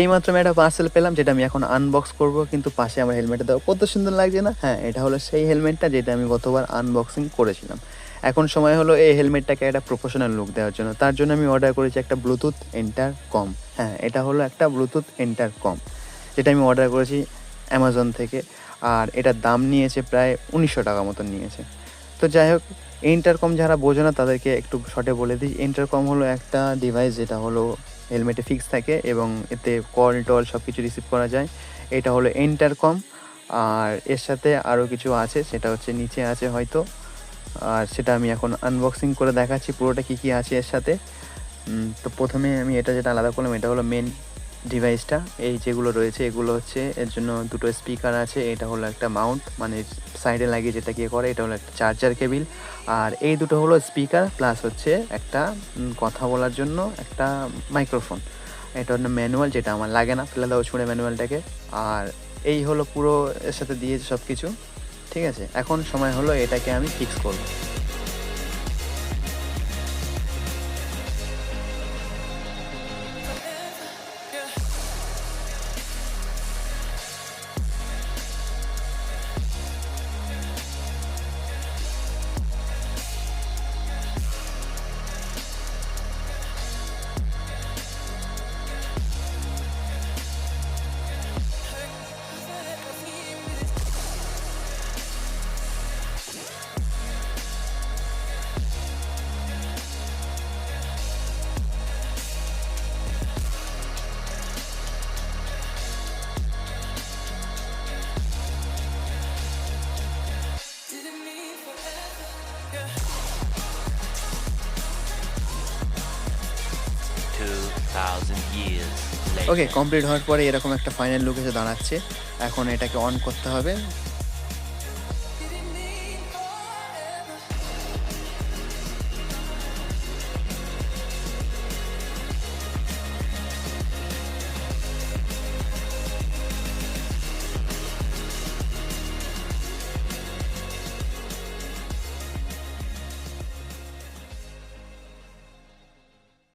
এইমাত্র আমি একটা পার্সেল পেলাম, যেটা আমি এখন আনবক্স করব, কিন্তু পাশে আমার হেলমেটটা দেওয়া। কত সুন্দর লাগছে না? হ্যাঁ এটা হলো সেই হেলমেটটা যেটা আমি গতবার আনবক্সিং করেছিলাম। এখন সময় হলো এই হেলমেটটাকে একটা প্রফেশনাল লুক দেওয়ার জন্য। তার জন্য আমি অর্ডার করেছি একটা ব্লুটুথ এন্টার কম হ্যাঁ এটা হলো একটা ব্লুটুথ এন্টার কম যেটা আমি অর্ডার করেছি অ্যামাজন থেকে। আর এটার দাম নিয়েছে প্রায় উনিশশো টাকা মতন নিয়েছে। তো যাই হোক ইন্টারকম যারা বোঝে না, তাদেরকে একটু শর্টে বলে দিই। ইন্টারকম হলো একটা ডিভাইস যেটা হলো হেলমেটে ফিক্স থাকে এবং এতে কল টল সব কিছু রিসিভ করা যায়। এটা হলো ইন্টারকম আর এর সাথে আরও কিছু আছে, সেটা হচ্ছে নিচে আছে হয়তো। আর সেটা আমি এখন আনবক্সিং করে দেখাচ্ছি, পুরোটা কী কী আছে এর সাথে। তো প্রথমে আমি এটা যেটা আলাদা করলাম, এটা হলো মেন ডিভাইসটা এই যেগুলো রয়েছে, এগুলো হচ্ছে, এর জন্য দুটো স্পিকার আছে, এটা হলো একটা মাউন্ট মানে সাইডে লাগিয়ে যেটা গিয়ে করে, এটা হলো একটা চার্জার কেবিল আর এই দুটো হলো স্পিকার প্লাস হচ্ছে একটা কথা বলার জন্য একটা মাইক্রোফোন এটা হলো ম্যানুয়াল যেটা আমার লাগে না ফেলে দাও ছুঁড়ে ম্যানুয়ালটাকে আর এই হলো পুরো এর সাথে দিয়েছে সব কিছু ঠিক আছে? এখন সময় হলো এটাকে আমি ফিক্স করব। ওকে কমপ্লিট হওয়ার পরে এরকম একটা ফাইনাল লুক এসে দাঁড়াচ্ছে। এখন এটাকে অন করতে হবে।